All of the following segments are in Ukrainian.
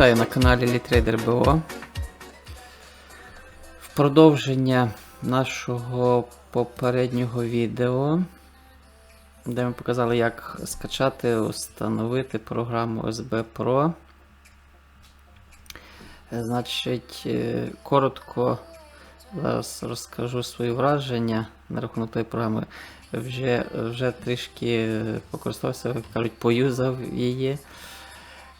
Вітаю на каналі LeadTrader BO. В продовження нашого попереднього відео, де ми показали, як скачати, установити програму SB Pro. Значить, е, коротко зараз розкажу свої враження на рахунок тої програми. Вже, вже трішки покористався, кажуть, поюзав її.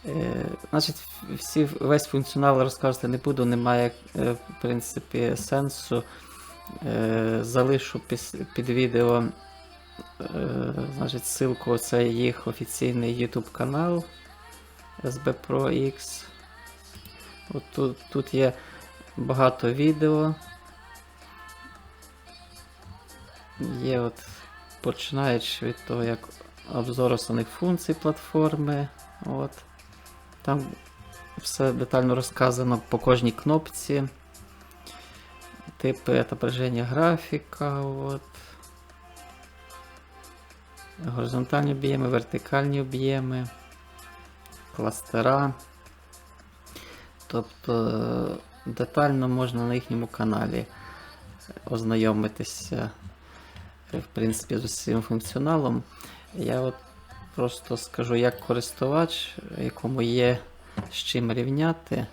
Е, Значить, всі, весь функціонал розказувати не буду, немає е, в принципі сенсу. Е, Залишу під відео значить, ссылку, це їх офіційний YouTube канал SB Pro X. От тут, тут є багато відео. Є от починаючи від того, як обзор основних функцій платформи. От. Там все детально розказано по кожній кнопці. Типи отображення графіка. От. Горизонтальні об'єми, вертикальні об'єми, кластера. Тобто е, детально можна на їхньому каналі ознайомитися е, в принципі, з усім функціоналом. Я от просто скажу, як користувач, якому є з чим рівняти.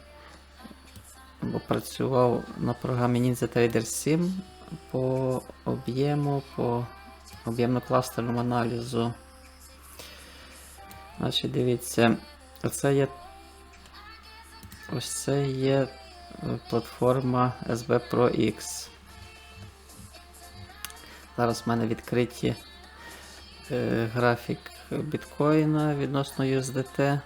Бо працював на програмі Ninja Trader 7 по об'єму, по об'ємно-кластерному аналізу. Значить, дивіться, оце є ось це є е, платформа SB Pro X. Зараз в мене відкриті е, графік біткоїна відносно USDT.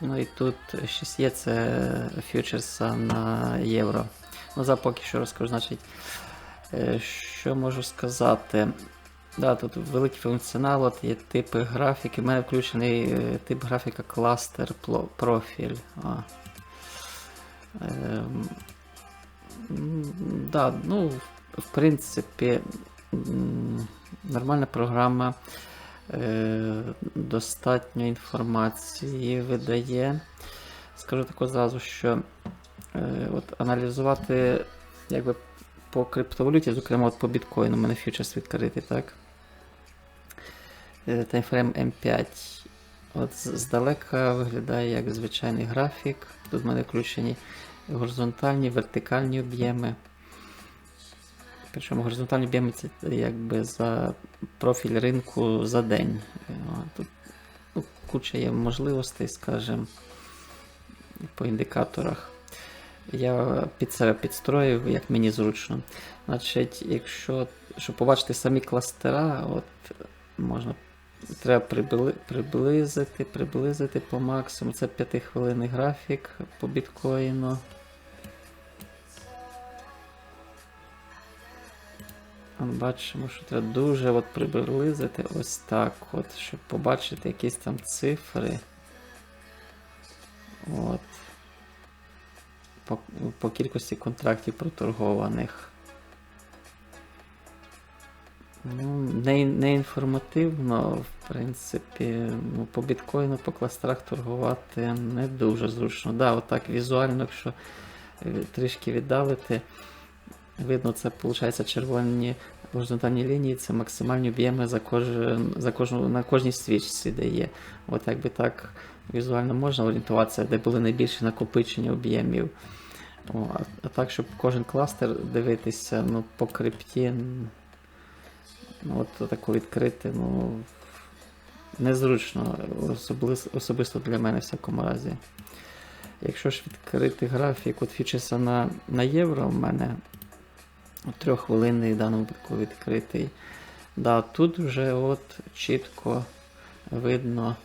Ну і тут щось є це фьючерса на євро. Ну, за поки що розкажу, значить, е, що можу сказати. Да, тут великий функціонал, от є типи графіки. У мене включений е, тип графіка кластер профіль. А. Ем, да, ну, в принципі, нормальна програма. Е, достатньо інформації видає. Скажу тако зразу, що е, от аналізувати якби по криптовалюті, зокрема от по біткоїну, у мене фьючерс відкритий, так? Е, Таймфрейм M5. От здалека виглядає як звичайний графік. Тут в мене включені горизонтальні, вертикальні об'єми. Причому горизонтальні об'єми це якби за профіль ринку за день. Е, Тут ну, куча є можливостей, скажімо, по індикаторах. Я під себе підстроїв, як мені зручно. Значить, якщо щоб побачити самі кластера, от можна треба прибли, приблизити, приблизити по максимуму. Це 5 хвилинний графік по біткоїну. Бачимо, що треба дуже от приблизити ось так, от, щоб побачити якісь там цифри. От. По, по кількості контрактів проторгованих. Ну, не, не інформативно, в принципі, ну, по біткоїну, по кластерах торгувати не дуже зручно. Да, отак візуально, якщо е, трішки віддалити, видно, це виходить червоні горизонтальні лінії, це максимальні об'єми за кожен, за кожну, на кожній свічці, де є. От якби так візуально можна орієнтуватися, де були найбільші накопичення об'ємів. О, а, а так, щоб кожен кластер дивитися, ну, по крипті, ну, от таку відкрити, ну, незручно, особливо, особисто для мене в всякому разі. Якщо ж відкрити графік от фьючерса на, на євро, в мене трьоххвилинний в даному випадку відкритий. Да, тут вже от чітко видно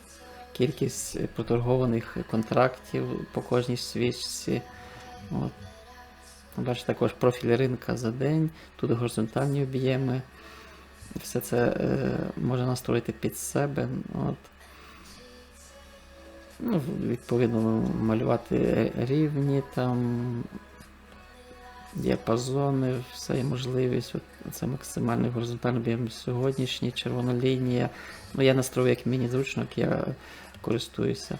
кількість проторгованих контрактів по кожній свічці. От. Бачите, також профіль ринка за день, тут горизонтальні об'єми. Все це е, можна настроїти під себе. От. Ну, відповідно, малювати рівні там, діапазони, все є можливість. Це максимальний горизонтальний об'єм сьогоднішній, червона лінія. Ну, я настрою як мені зручно, як я користуюся.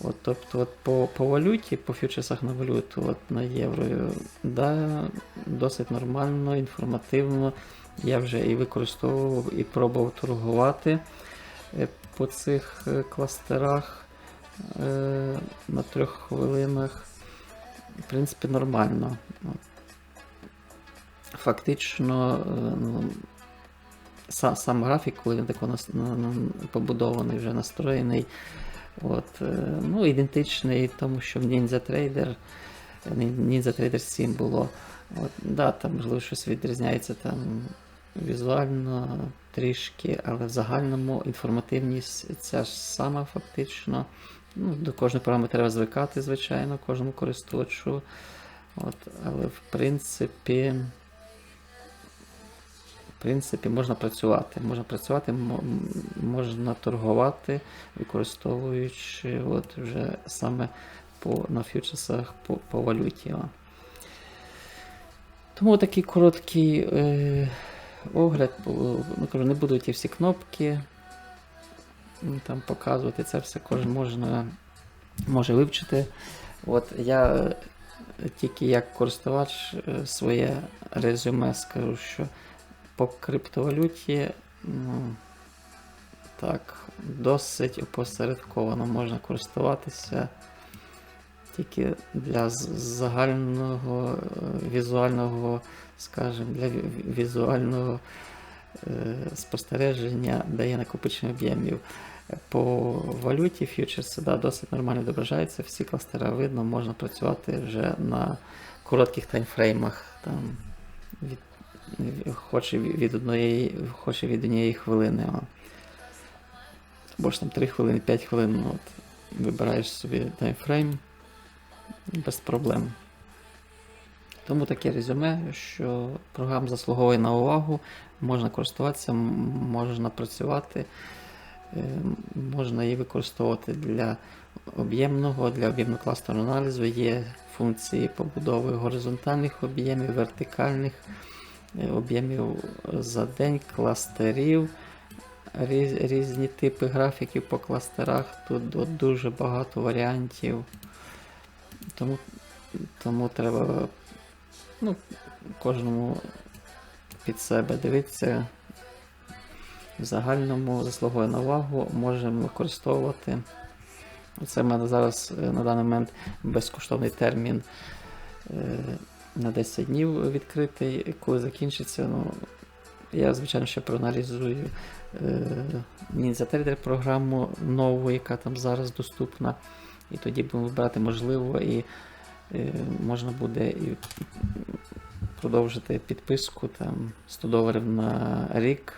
От, тобто от по, по валюті, по фьючерсах на валюту, от на євро, да, досить нормально, інформативно. Я вже і використовував, і пробував торгувати е, по цих е, кластерах е, на трьох хвилинах. В принципі, нормально. Фактично, е, ну, сам, графік, коли він тако побудований, вже настроєний, от, е, ну, ідентичний тому, що в Ninja Trader, Ninja Trader 7 було. От, да, там, можливо, щось відрізняється там візуально трішки, але в загальному інформативність ця ж сама фактично. Ну, до кожної програми треба звикати, звичайно, кожному користувачу. От, але в принципі, принципі, можна працювати. Можна працювати, можна торгувати, використовуючи от вже саме по, на фьючерсах по, по валюті. Тому такий короткий е, огляд. Ну, кажу, не буду ті всі кнопки там показувати. Це все кожен можна, може вивчити. От я е, тільки як користувач е, своє резюме скажу, що по криптовалюті ну, так, досить опосередковано можна користуватися тільки для загального е, візуального, скажімо, для візуального е, спостереження дає накопичення об'ємів. По валюті фьючерси да, досить нормально відображається, всі кластера видно, можна працювати вже на коротких таймфреймах, там, від, хоч і від однієї, хоч і від однієї хвилини. О. Або ж там 3 хвилини, 5 хвилин, ну, от, вибираєш собі таймфрейм без проблем. Тому таке резюме, що програма заслуговує на увагу, можна користуватися, можна працювати, е, можна її використовувати для об'ємного, для об'ємно кластерного аналізу. Є функції побудови горизонтальних об'ємів, вертикальних об'ємів за день, кластерів, різ- різні типи графіків по кластерах. Тут дуже багато варіантів. Тому, тому треба ну, кожному під себе дивитися. В загальному заслуговує на увагу, можемо використовувати. Це в мене зараз е, на даний момент безкоштовний термін е, на 10 днів відкритий. Коли закінчиться, ну, я, звичайно, ще проаналізую е, Ninja Trader програму нову, яка там зараз доступна. І тоді будемо вибирати, можливо, і е, можна буде і продовжити підписку там 100 доларів на рік.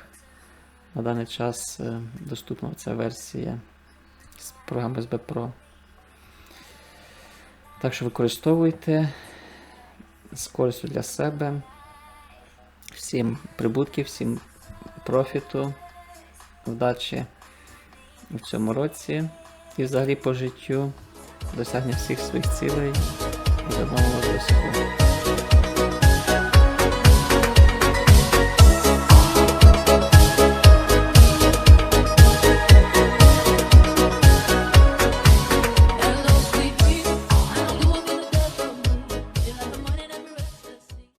На даний час е, доступна ця версія з програми SB Pro. Так що використовуйте з користю для себе. Всім прибутків, всім профіту, вдачі в цьому році і взагалі по життю досягнення всіх своїх цілей. До нового зв'язку.